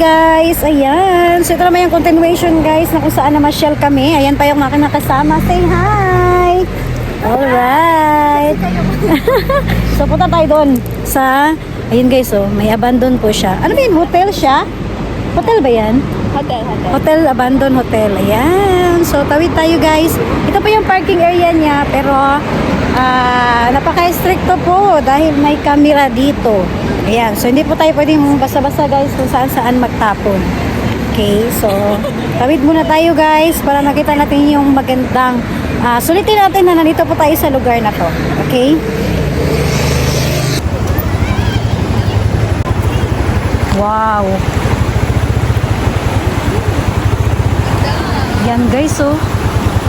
Guys! Ayan! So ito naman yung continuation guys na kung saan namasyal kami. Ayan pa yung mga nakasama. Say hi! Alright! so punta tayo doon sa... Ayun guys oh, may abandon po siya. Ano ba yun? Hotel siya? Hotel ba yan? Hotel, hotel. Hotel, abandon hotel. Ayan. So, tawid tayo guys. Ito po yung parking area niya. Pero, ah, napaka-stricto po dahil may camera dito. Ayan. So, hindi po tayo pwedeng basta-basta guys kung saan-saan magtapon. Okay. So, tawid muna tayo guys para makita natin yung magandang ah, sulitin natin na nandito po tayo sa lugar na to. Okay? Wow. Yan guys, oh.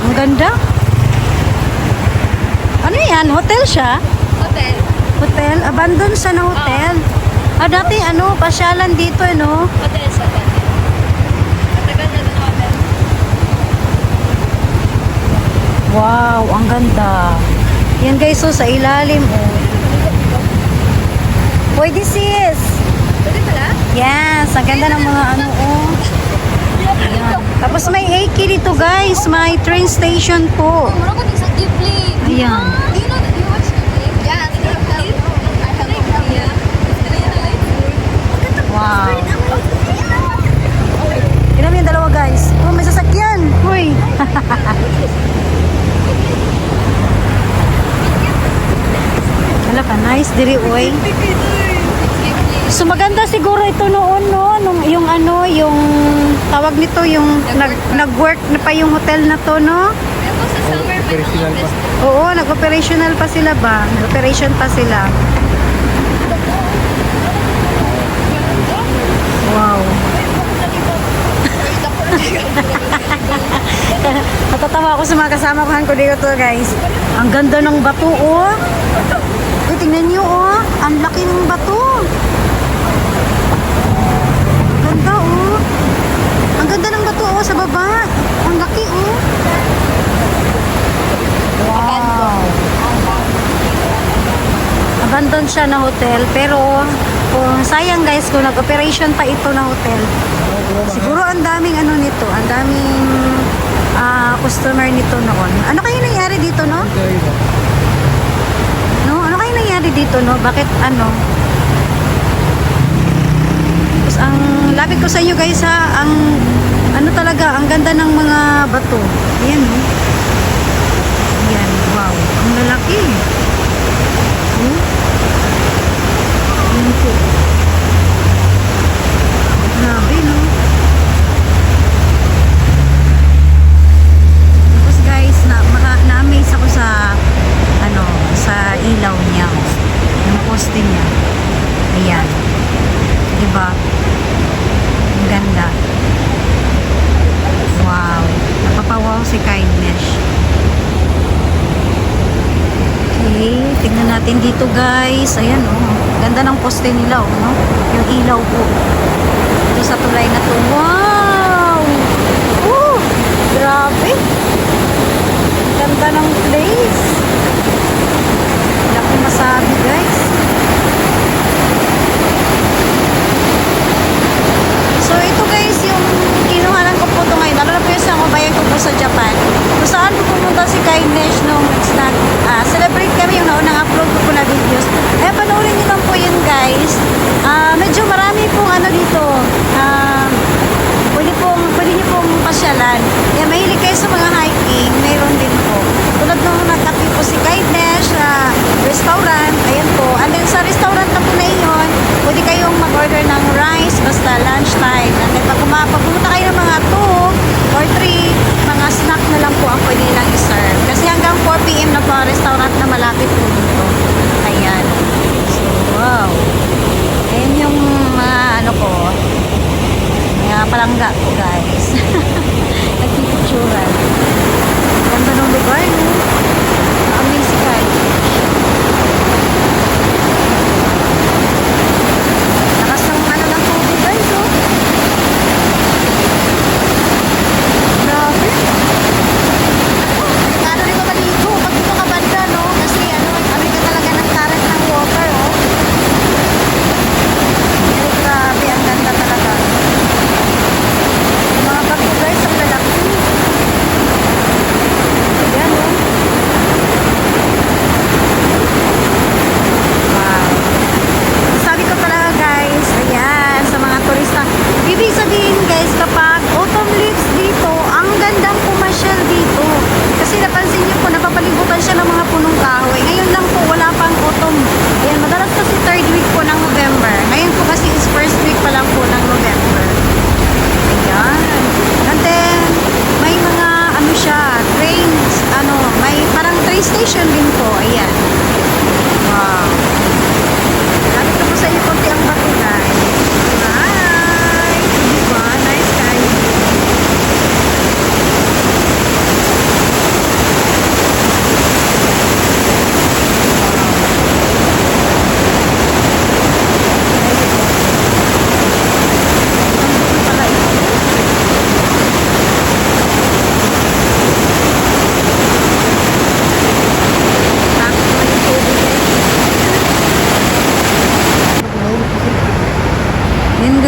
Ang ganda. Ano yan? Hotel siya? Hotel. Hotel? Abandon siya na hotel? Ah, dati ano, pasyalan dito, eh, no? Hotel sa hotel. Matagal na din hotel. Wow, ang ganda. Yan guys, oh, sa ilalim, oh. Pwede sis. Pwede pala? Yes, ang ganda ng mga ano, oh. Ayan. Tapos may AK dito guys, may train station po. Mura ko din sa Ghibli. Ayan. Wow. Tignan mo yung dalawa guys. Oh, may sasakyan. Uy. Wala ka, nice diri, uy. So maganda siguro ito noon, no? Nung, yung ano, yung tawag nito, yung nag, nag-work na pa yung hotel na to, no? Sa summer, Oo, nag-operational pa sila ba? Nag-operation pa sila. Wow. Natatawa ako sa mga kasama ko dito to guys. Ang ganda ng bato oh. Uy, tingnan niyo oh. Ang laki ng bato. Ganda oh. Ang ganda ng bato oh sa baba. Ang laki oh. Abandon siya na hotel pero kung sayang guys kung nag-operation pa ito na hotel. Siguro ang daming ano nito, ang daming ah, customer nito noon. Ano kaya nangyari dito no? No, ano kaya nangyari dito no? Bakit ano? Tapos ang lapit ko sa inyo guys ha, ang ano talaga, ang ganda ng mga bato. Ayan no. Ayan, wow. Ang lalaki. Hmm? Ayan po. Grabe, no? Tapos guys, na, maka, na-amaze ako sa ano, sa ilaw niya. Yung poste niya. Ayan. Diba? Ang ganda. Wow. Napapawaw si Kindness. Okay, tingnan natin dito guys. Ayan oh. Ganda ng poste nila oh, no? Yung ilaw po. Ito sa tulay na to. Wow! Oh, grabe. Ganda ng place. Wala akong masabi guys. So ito guys yung kinuhanan ko po ito ngayon. Lalo na po yung sa mabayan ko po sa Japan. Kung saan po pumunta si Kindness nung nag ah, celebrate kami yung naunang upload ko po na videos. Eh panoorin niyo lang po yun guys. Ah, medyo marami pong ano dito. Ah, pwede pong pwede niyo pong pasyalan. Kaya mahilig kayo sa mga hiking, mayroon din po. Tulad nung nagkape po si Kindness sa restaurant, ayan po. And then sa restaurant na po na iyon, pwede kayong mag-order ng rice basta lunchtime. And then pag, kuma- pag pumunta kayo ng mga 2 or 3, mga snack na lang po ang pwede nilang i-serve. Kasi hanggang 4 p.m. na po ang restaurant na malapit po dito. Ayan. So, wow. Ayan yung mga ano ko, mga palangga ko guys. Nagpipicturan. Ganda ng lugar, no? Na-amaze ka. Lakas ng ano ng tubig guys, oh. Grabe. Ano rin ka maligo pag dito ka banda, no? Kasi ano, kami ka talaga ng current ng water, oh. Ay, grabe, ang ganda talaga.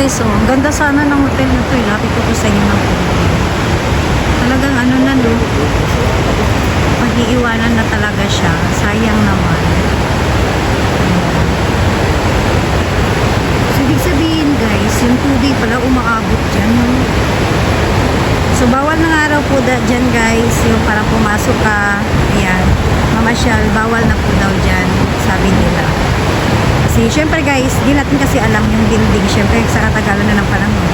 Guys, oh. Ang ganda sana ng hotel na to. Ilapit ko to sa inyo ng. Talagang ano na, no? Pag-iiwanan na talaga siya. Sayang naman. So, ibig sabihin, guys, yung tubig pala umaabot dyan, no? So, bawal ng araw po da, dyan, guys. Yung parang pumasok ka, ayan, mamasyal, bawal na po daw dyan, sabi nila. Kasi, syempre guys, di natin kasi alam yung building. Syempre, sa katagalan na ng panahon,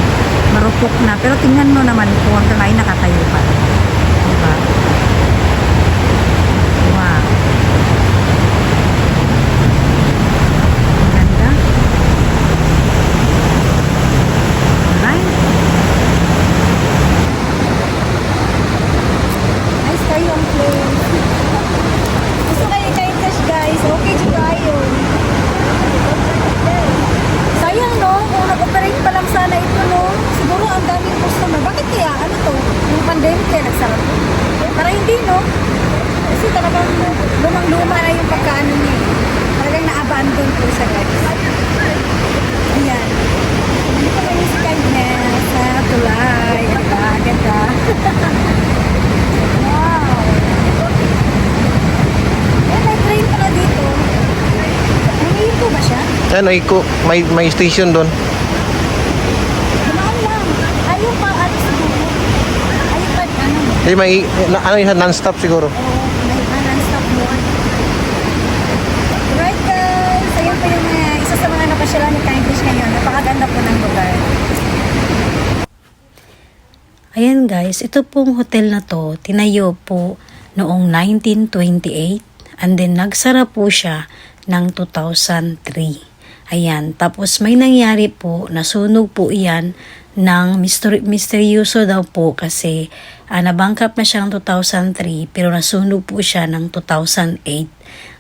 marupok na. Pero tingnan mo naman po, hanggang ngayon nakatayo pa. Diba? Wow. Ang ganda. Alright. Nice kayo ang place. Gusto kayo kayo cash guys. Okay, kayo. Sayang no, kung nag-operate pa lang sana ito no, siguro ang daming customer. Bakit kaya? Ano to? Yung pandemic kaya nagsarap to? Para hindi no? Kasi talagang lumang-luma na yung pagkaano niya. eh. Talagang na-abandon po siya guys. Ayan. Hindi pa kami si kindness sa tulay. Ganda, ganda. wow. Eh, may train pala dito. Nangihin po siya? Ano, iko, may, may station doon. Ayaw pa, ano siguro. Ayaw pa, ano. Eh, may, na, ano yun, non-stop siguro. Oo, may non-stop mo. Right guys, ayun po yung uh, isa sa mga napasyalan ni Kindness ngayon. Napakaganda po ng lugar. Ayan guys, ito pong hotel na to, tinayo po noong 1928 and then nagsara po siya ng 2003. Ayan, tapos may nangyari po, nasunog po iyan ng mystery, misteryoso daw po kasi uh, nabangkrap na siya ng 2003 pero nasunog po siya ng 2008.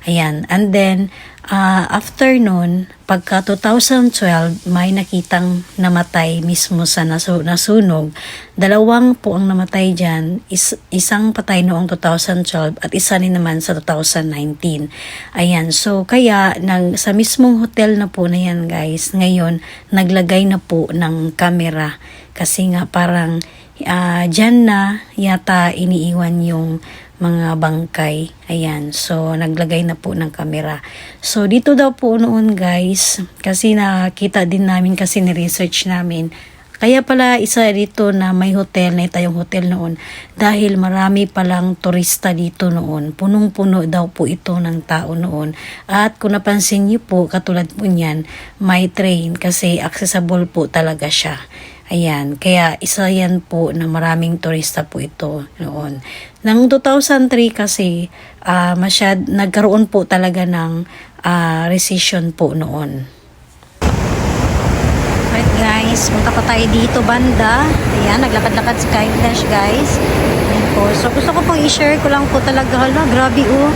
Ayan, and then uh, after nun, pagka 2012, may nakitang namatay mismo sa nasu- nasunog. Dalawang po ang namatay dyan, is- isang patay noong 2012 at isa rin naman sa 2019. Ayan, so kaya nag, sa mismong hotel na po na yan guys, ngayon naglagay na po ng camera kasi nga parang uh, dyan na yata iniiwan yung mga bangkay. Ayan. So, naglagay na po ng kamera. So, dito daw po noon guys, kasi nakita din namin kasi ni-research namin, kaya pala isa dito na may hotel na tayong hotel noon dahil marami palang turista dito noon. Punong-puno daw po ito ng tao noon. At kung napansin niyo po, katulad po niyan, may train kasi accessible po talaga siya. Ayan, kaya isa yan po na maraming turista po ito noon. Nang 2003 kasi, uh, masyad, nagkaroon po talaga ng uh, recession po noon. Right guys, punta pa tayo dito banda. Ayan, naglakad-lakad si Kindness guys. Ayan po. So gusto ko pong i-share ko lang po talaga. Hala, grabe oh.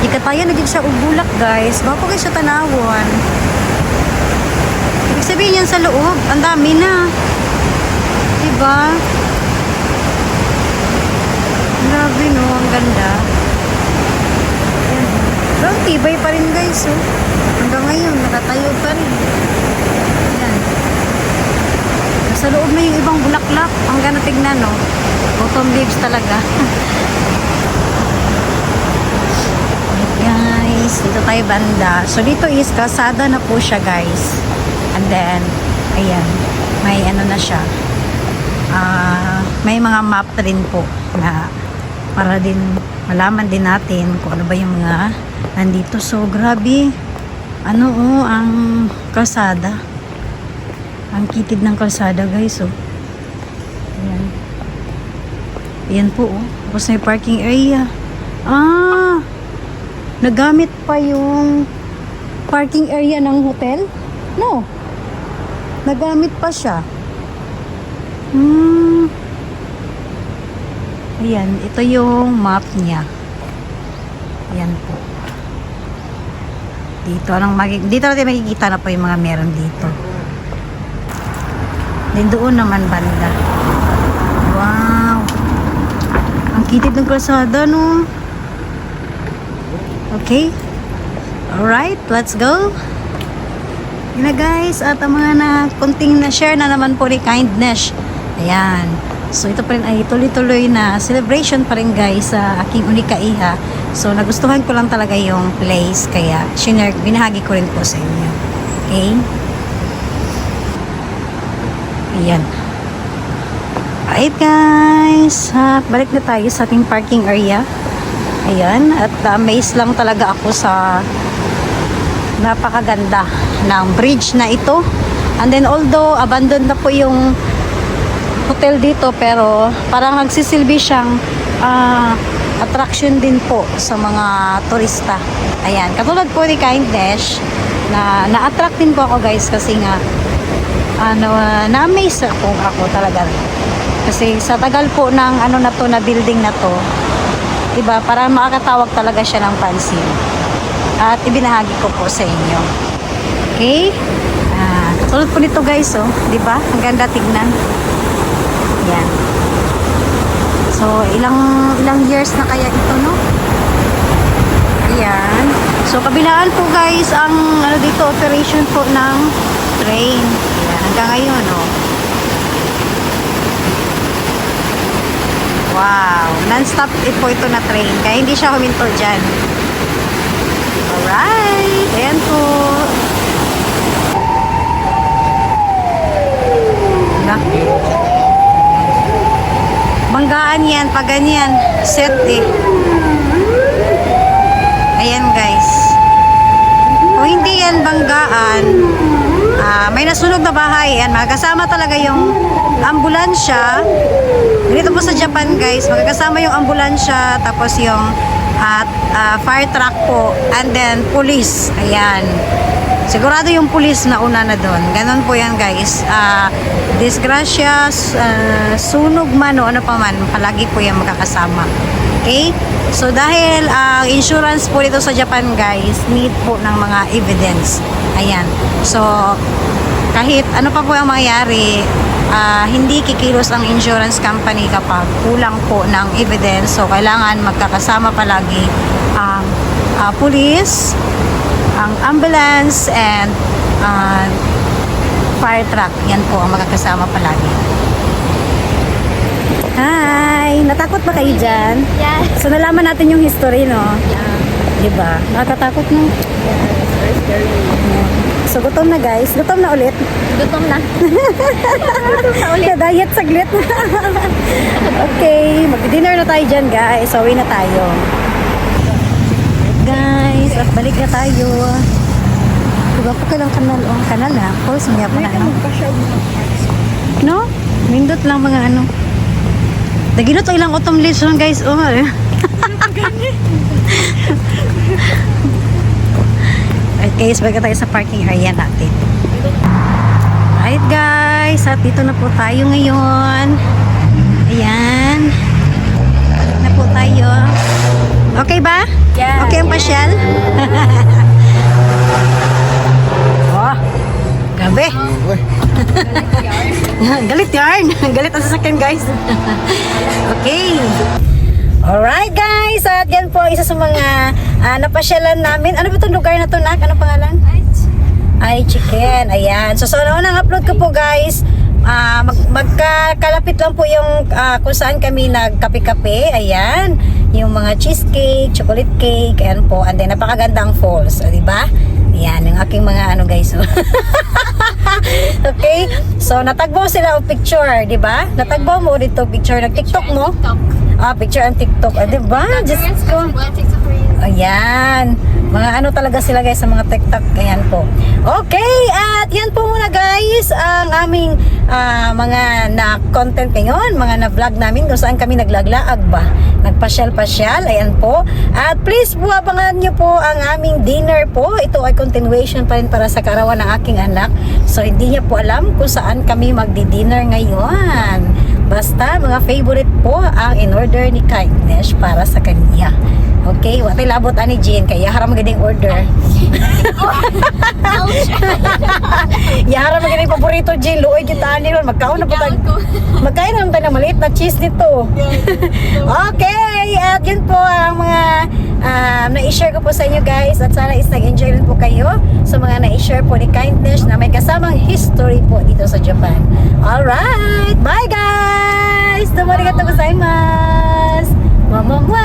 Di ka tayo naging sa Ubulak guys. Bako kayo sa Tanawan. Ibig sabihin yan sa loob. Ang dami na. Diba? Grabe no, ang ganda. Ayan. Pero tibay pa rin guys oh. Hanggang ngayon, nakatayo pa rin. Ayan. Sa loob na yung ibang bulaklak. Ang ganda tignan, no? Autumn leaves talaga. guys, dito tayo banda. So, dito is kasada na po siya, guys. And then, ayan, may ano na siya. Ah, may mga map rin po na para din malaman din natin kung ano ba yung mga nandito. So, grabe. Ano, oh, ang kalsada. Ang kitid ng kalsada guys oh. Ayan. Ayan po oh. Tapos may parking area. Ah! Nagamit pa yung parking area ng hotel? No. Nagamit pa siya. Hmm. Ayan. Ito yung map niya. Ayan po. Dito lang magi dito natin makikita na po yung mga meron dito. Then doon naman banda. Wow. Ang kitid ng kalsada, no? Okay. Alright, let's go. Yun na guys, at ang mga na kunting na share na naman po ni Kindness. Ayan. So ito pa rin ay tuloy-tuloy na celebration pa rin guys sa aking unika iha. So nagustuhan ko lang talaga yung place kaya shinare, binahagi ko rin po sa inyo. Okay? Ayan. Alright guys, at balik na tayo sa ating parking area. Ayan, at amazed lang talaga ako sa napakaganda ng bridge na ito. And then although abandoned na po yung hotel dito pero parang nagsisilbi siyang ah, attraction din po sa mga turista. Ayan, katulad po ni Kindness na na-attract din po ako guys kasi nga ano, na-amaze ako, ako talaga. Kasi sa tagal po ng ano na to na building na to, 'di ba? Para makakatawag talaga siya ng pansin. At ibinahagi ko po sa inyo. Okay? Ah, tulad po nito guys, oh, 'di ba? Ang ganda tignan. Yan. So, ilang ilang years na kaya ito, no? Ayan. So, kabilaan po guys ang ano dito operation po ng train. Ayan, hanggang ngayon, oh. Wow, non-stop po ito na train. Kaya hindi siya huminto dyan. Alright, ayan po. Na. Banggaan yan, pag ganyan. Set eh. Ayan guys. Kung hindi yan banggaan, ah, may nasunog na bahay. Yan, magkasama talaga yung ambulansya. Dito po sa Japan guys, magkakasama yung ambulansya, tapos yung at ah, fire truck po, and then police. Ayan. Sigurado yung police na una na doon. Ganon po yan guys. Ah, disgrasya, ah, sunog man o ano pa man, palagi po yan magkakasama. Okay? So dahil ang insurance po dito sa Japan guys, need po ng mga evidence. Ayan. So kahit ano pa po ang mangyari, ah, hindi kikilos ang insurance company kapag kulang po ng evidence. So, kailangan magkakasama palagi ang ah, police, ang ambulance, and ah, fire truck. Yan po ang magkakasama palagi. Hi! Natakot ba kayo dyan? Yes. So, nalaman natin yung history, no? Diba? Nakakatakot no? So, gutom na guys. Gutom na ulit. Gutom na. Gutom na ulit. Diet saglit. okay, mag-dinner na tayo dyan guys. So, uwi na tayo. Guys, at balik na tayo. Diba po kailang kanal? Oh, kanal ha. Pulse niya pa na. No? no? Mindot lang mga ano. Naginot ang ilang autumn leaves lang guys. Oh. Alright guys, balik na tayo sa parking area natin. Alright guys, at dito na po tayo ngayon. Ayan. Balik na po tayo. Okay ba? Yes. Okay ang pasyal? oh, gabi. Galit yarn. Galit ang sasakyan guys. okay. Alright guys, at yan po isa sa mga ah, napasyalan namin. Ano ba itong lugar na to, Nak? Ano pangalan? Ay, chicken. Ayan. So, so unang upload ko po guys, ah mag, magkakalapit lang po yung ah, kung saan kami nagkape-kape. Ayan. Yung mga cheesecake, chocolate cake, ayan po. And then, napakagandang falls. O, diba? Ayan, yung aking mga ano guys. oh. okay? So, natagbo sila o picture, di ba? Natagbo mo dito picture. Nag-tiktok mo? Ah, picture ang tiktok. Ah, di ba? Just ko. Ayan. Mga ano talaga sila guys sa mga TikTok. Ayan po. Okay. At yan po muna guys ang aming ah, mga na content ngayon. Mga na vlog namin kung saan kami naglaglaag ba. Nagpasyal-pasyal. Ayan po. At please po abangan nyo po ang aming dinner po. Ito ay continuation pa rin para sa karawan ng aking anak. So hindi niya po alam kung saan kami magdi-dinner ngayon. Basta mga favorite po ang in-order ni Kindness para sa kanya. Okay, watay labot ani Jean kaya haram gading order. Yara magaling paborito Jean, luoy kita ani ron magkaon na po tag. Magkain naman tayo ng maliit na cheese nito. okay, at yun po ang mga um, na-share ko po sa inyo guys at sana is nag-enjoy rin po kayo sa mga na adventure po ni Kindness na may kasamang history po dito sa Japan. Alright! Bye guys! Tomarigatou gozaimasu! Mamamwa!